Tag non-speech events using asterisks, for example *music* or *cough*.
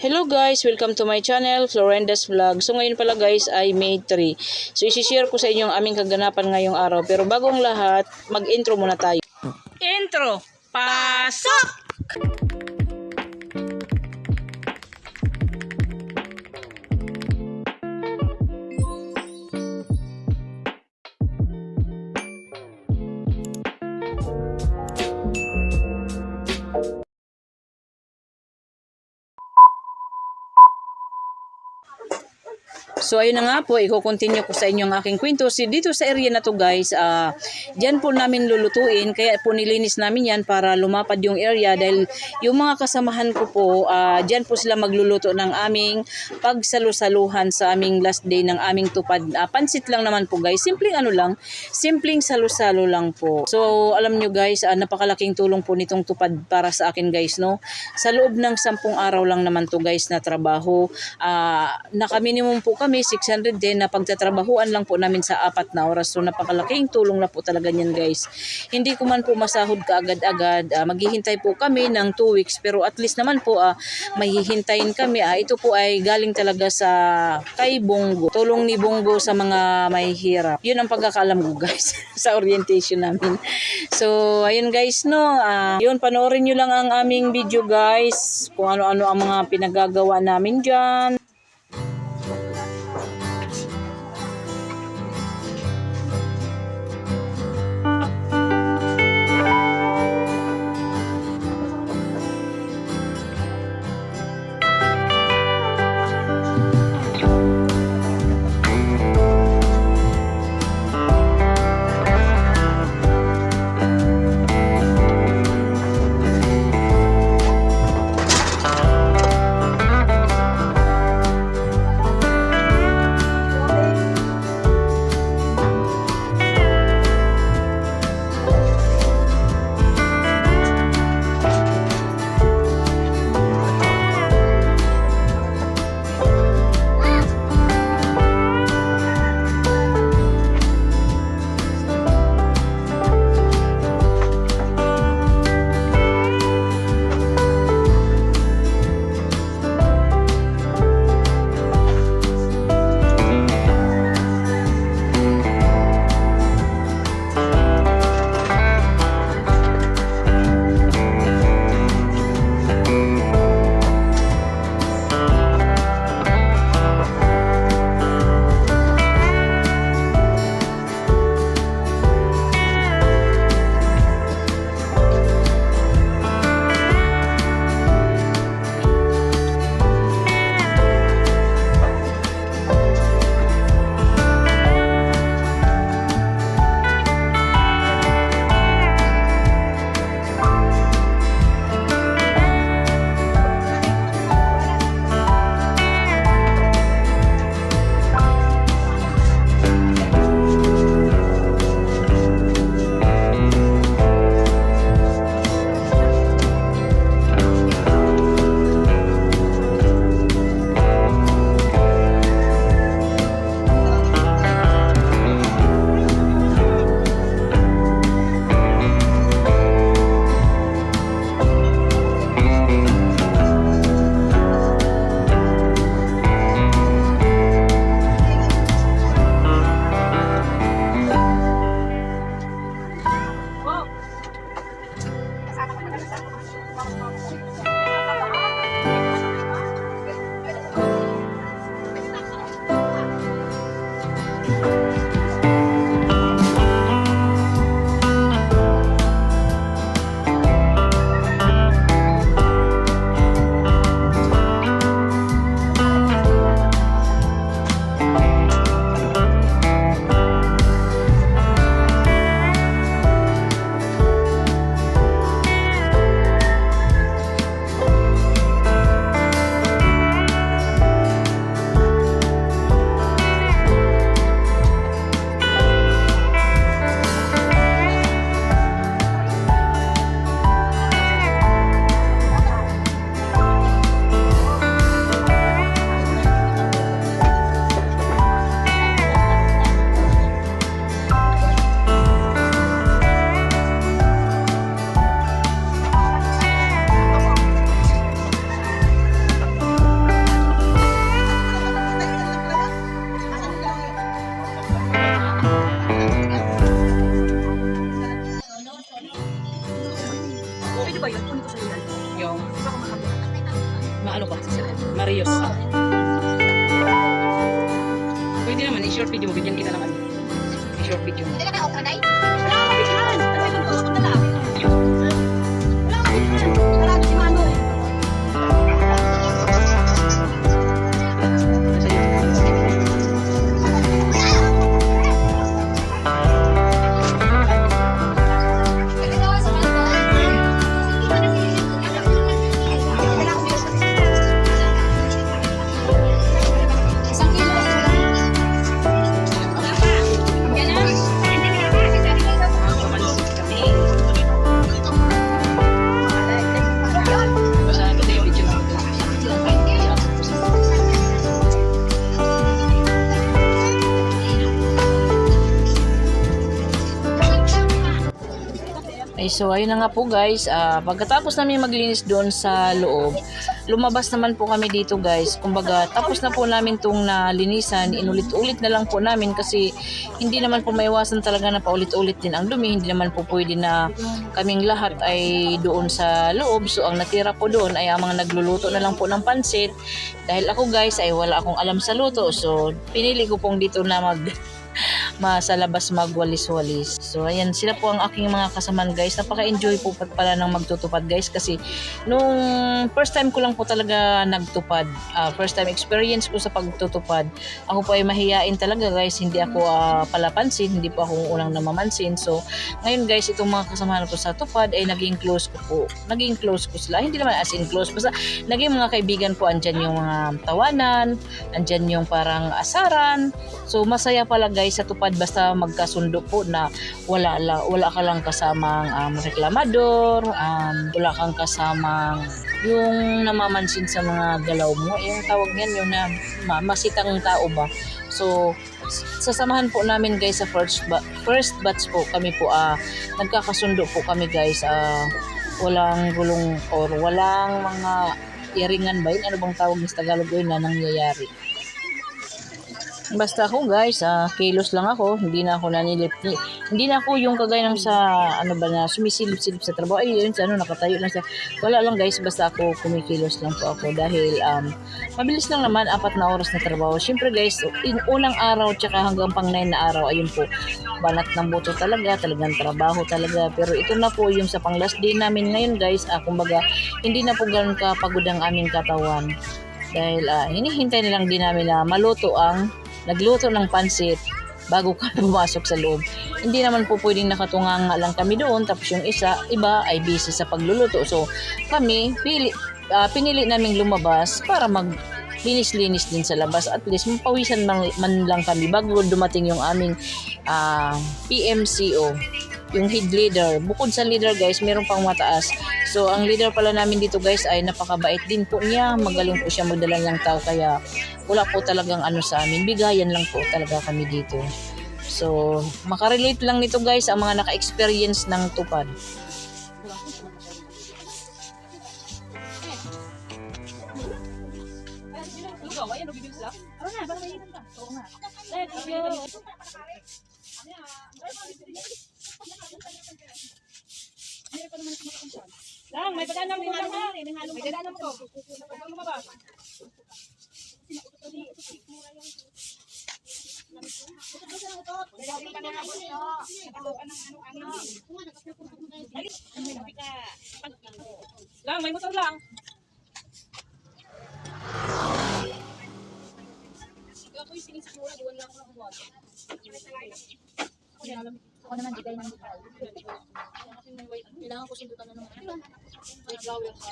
Hello guys, welcome to my channel, Florenda's Vlog. So ngayon pala guys ay May 3. So isi-share ko sa inyo ang aming kaganapan ngayong araw. Pero bagong lahat, mag-intro muna tayo. Intro! Pasok! So ayun na nga po, i-continue ko sa inyo ang aking kwento. Si dito sa area na to guys, ah diyan po namin lulutuin. Kaya po nilinis namin yan para lumapad yung area dahil yung mga kasamahan ko po, ah diyan po sila magluluto ng aming pagsalusaluhan sa aming last day ng aming tupad. Ah, pansit lang naman po guys. Simpleng ano lang, simpleng salusalo lang po. So alam nyo guys, ah, napakalaking tulong po nitong tupad para sa akin guys, no? Sa loob ng sampung araw lang naman to guys na trabaho. Ah, naka-minimum po kami 600 din na pagtatrabahuan lang po namin sa apat na oras. So napakalaking tulong na po talaga niyan guys. Hindi ko man po masahod ka agad-agad. Ah, maghihintay po kami ng 2 weeks pero at least naman po ah, mahihintayin kami. Ah, ito po ay galing talaga sa kay Bongo. Tulong ni Bongo sa mga may hirap. Yun ang pagkakalam ko guys *laughs* sa orientation namin. So ayun guys no. Ah, yun panoorin nyo lang ang aming video guys. Kung ano-ano ang mga pinagagawa namin dyan. 哎，你好。ko. Pwede ba yun? Kunin ko sa'yo yan. Yung? Hindi ako makagawa. Maano ba? Marios. Ah. Pwede naman, i-short video mo. Bigyan kita naman. I-short video mo. Hindi ka na-otra. So ayun na nga po guys, Ah, pagkatapos namin maglinis doon sa loob, lumabas naman po kami dito guys. Kumbaga, tapos na po namin tong nalinisan, inulit-ulit na lang po namin kasi hindi naman po maiwasan talaga na paulit-ulit din ang dumi. Hindi naman po pwede na kaming lahat ay doon sa loob. So ang natira po doon ay ang mga nagluluto na lang po ng pansit. Dahil ako guys ay wala akong alam sa luto. So pinili ko pong dito na mag ma sa labas magwalis-walis. So ayan, sila po ang aking mga kasaman guys. Napaka-enjoy po pala ng magtutupad guys kasi nung first time ko lang po talaga nagtupad. Ah, first time experience ko sa pagtutupad. Ako po ay mahiyain talaga guys. Hindi ako ah, palapansin, hindi po ako unang namamansin. So ngayon guys, itong mga kasamahan ko sa tupad ay naging close ko po. Naging close ko sila. Hindi naman as in close. Basta naging mga kaibigan po. Andyan yung mga tawanan. Andyan yung parang asaran. So masaya pala guys sa tupad basta magkasundo po na wala la, wala ka lang kasamang um, reklamador, um, wala kang kasamang yung namamansin sa mga galaw mo. Yung tawag niyan yung na ma- masitang tao ba. So sasamahan po namin guys sa first ba- first batch po kami po ah nagkakasundo po kami guys ah walang gulong or walang mga iringan ba yun? Ano bang tawag sa Tagalog yun na nangyayari? Basta ako guys, ah, kilos lang ako, hindi na ako nanilip. ni- Hindi na ako yung kagaya ng sa ano ba na sumisilip-silip sa trabaho. Ay, yun sa ano nakatayo lang sa. Wala lang guys, basta ako kumikilos lang po ako dahil um mabilis lang naman apat na oras na trabaho. Syempre guys, in unang araw tsaka hanggang pang 9 na araw, ayun po. Banat ng buto talaga, talagang trabaho talaga. Pero ito na po yung sa pang last day namin ngayon guys, ah, kumbaga hindi na po ganun kapagod ang aming katawan. Dahil ah, hinihintay na lang din namin na maluto ang nagluto ng pansit bago kami *laughs* pumasok sa loob. Hindi naman po pwedeng nakatunganga lang kami doon tapos yung isa, iba ay busy sa pagluluto. So kami, pili, ah, pinili naming lumabas para mag linis-linis din sa labas. At least mapawisan man, man lang kami bago dumating yung aming ah, PMCO yung head leader. Bukod sa leader guys, meron pang mataas. So ang leader pala namin dito guys ay napakabait din po niya. Magaling po siya magdala ng tao kaya wala po talagang ano sa amin. Bigayan lang po talaga kami dito. So makarelate lang nito guys ang mga naka-experience ng tupad. Lang, may pagana mo lang ha. May pagana mo ko. Lang, may motor lang. Ako naman, di kayo nang Kailangan ko sundutan na naman. Wait, gawin ka.